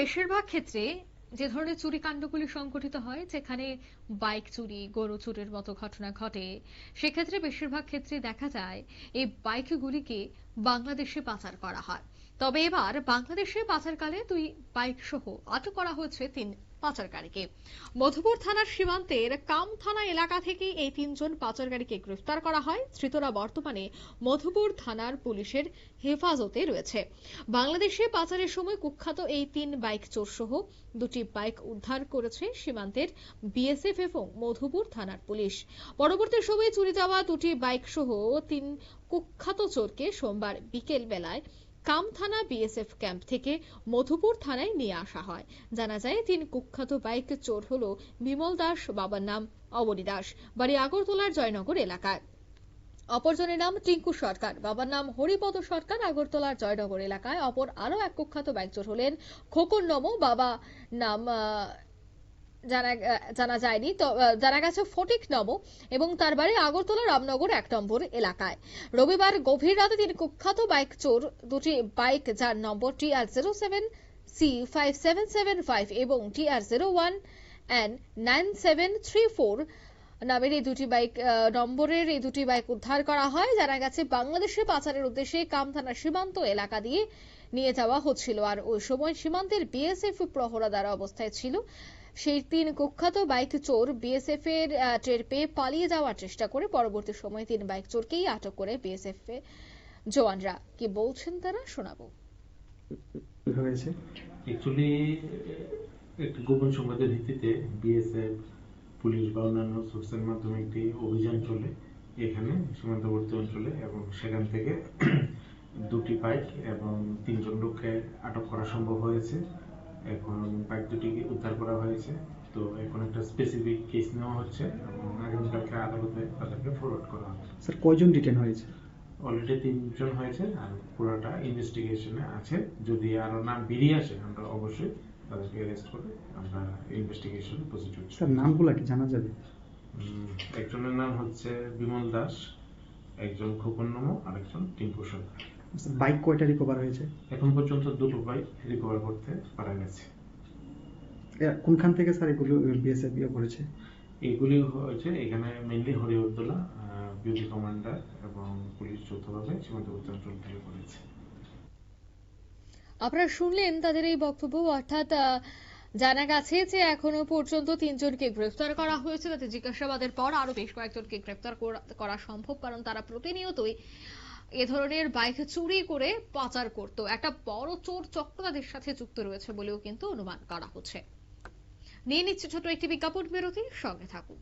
বেশিরভাগ ক্ষেত্রে যে ধরনের চুরি কাণ্ডগুলি সংঘটিত হয়, যেখানে বাইক চুরি, গরু চুরির মতো ঘটনা ঘটে, সেক্ষেত্রে বেশিরভাগ ক্ষেত্রে দেখা যায় এই বাইকগুলিকে বাংলাদেশে পাচার করা হয়। তবে এবার বাংলাদেশে পাচারকালে দুই বাইক সহ আটক করা হয়েছে তিন পাচারকারীকে। মধুপুর থানার সীমান্তের কাম থানা এলাকা থেকে এই তিনজন পাচারকারীকে গ্রেফতার করা হয়। ধৃতরা বর্তমানে মধুপুর থানার পুলিশের হেফাজতে রয়েছে। বাংলাদেশে পাচারের সময় কুখ্যাত এই তিন বাইক চোর সহ দুটি বাইক উদ্ধার করেছে সীমান্তের বিএসএফ এবং মধুপুর থানার পুলিশ। পরবর্তী সময়ে চুরি যাওয়া দুটি বাইক সহ তিন কুখ্যাত চোরকে সোমবার বিকেল বেলায় কাম থানা বিএসএফ ক্যাম্প থেকে মধুপুর থানায় নিয়ে আসা হয়। জানা যায়, তিন কুখ্যাত বাইক চোর হল বিমল দাস, বাবার নাম অবনী দাস, বাড়ি আগরতলার জয়নগর এলাকায়। অপরজনের নাম টিঙ্কু সরকার, বাবার নাম হরিপদ সরকার। আগরতলার জয়নগর এলাকায় অপর আরও এক কুখ্যাত বাইক চোর হলেন খোকন নম, বাবা নাম জানা যায়নি, তো জানা গেছে ফটিক নম এবং তার বাড়ি আগরতলা রামনগর এক নম্বর এলাকায়। রবিবার গভীর রাতে তিনি কুখ্যাত বাইক চোর দুটি বাইক যার number T R zero seven C, five seven seven five এবং T R zero one N nine seven three four নামের এই দুটি বাইক নম্বরের এই দুটি বাইক উদ্ধার করা হয়। জানা গেছে বাংলাদেশে পাচারের উদ্দেশ্যে কাম থানার সীমান্ত এলাকা দিয়ে নিয়ে যাওয়া হচ্ছিল। আর ওই সময় সীমান্তের বিএসএফ প্রহরাদার অবস্থায় ছিল। সেই তিন কুখ্যাত বাইক চোর বিএসএফ এর টের পেয়ে পালিয়ে যাওয়ার চেষ্টা করে। পরবর্তী সময়ে তিন বাইক চোরকেই আটক করে বিএসএফ জওয়ানরা। কি বলছেন তারা? শোনাবো। হয়েছে। অ্যাকচুয়ালি একটি গোপন সংবাদের ভিত্তিতে বিএসএফ পুলিশ বা অন্যান্য সোর্সের মাধ্যমে একটি অভিযান চলে এখানে সীমান্তবর্তী অঞ্চলে এবং সেখান থেকে দুটি বাইক এবং তিনজন লোককে আটক করা সম্ভব হয়েছে। এখন বাইক দুটিকে উদ্ধার করা হয়েছে। তো এখন একটা স্পেসিফিক কেস নেওয়া হচ্ছে এবং আগামীকালকে আদালতে তাদেরকে ফরওয়ার্ড করা হবে। স্যার কয়জন ডিটেন হয়েছে? অলরেডি তিনজন হয়েছে আর পুরোটা ইনভেস্টিগেশনে আছে। যদি আরও নাম বেরিয়ে আসে আমরা অবশ্যই তাদেরকে অ্যারেস্ট করে আমরা ইনভেস্টিগেশন প্রসিডিউর স্যার নামগুলো কি জানা যাবে? একজনের নাম হচ্ছে বিমল দাস একজন খোকন নমো আর একজন টিঙ্কু সরকার। বাইক কয়টা রিকভার হয়েছে? এখন পর্যন্ত দুটো বাইক রিকভার করতে পারা গেছে। কোনখান থেকে স্যার এগুলো বিএসএফ ইয়ে করেছে? এগুলি হয়েছে এখানে মেনলি হরিউদ্দোলা বিউটি কমান্ডার এবং পুলিশ যৌথভাবে সীমান্তবর্তী অঞ্চল থেকে করেছে। আপনারা শুনলেন তাদের এই বক্তব্য অর্থাৎ আহ, জানা গেছে যে এখনও পর্যন্ত তিনজনকে গ্রেফতার করা হয়েছে। তাতে জিজ্ঞাসাবাদের পর আরও বেশ কয়েকজনকে গ্রেফতার করা- করা সম্ভব কারণ তারা প্রতিনিয়তই এ ধরনের বাইক চুরি করে পাচার করত। একটা বড় চোর চক্র তাদের সাথে যুক্ত রয়েছে বলেও কিন্তু অনুমান করা হচ্ছে। নিয়ে নিচ্ছে ছোট একটি বিজ্ঞাপন বিরতি সঙ্গে থাকুন।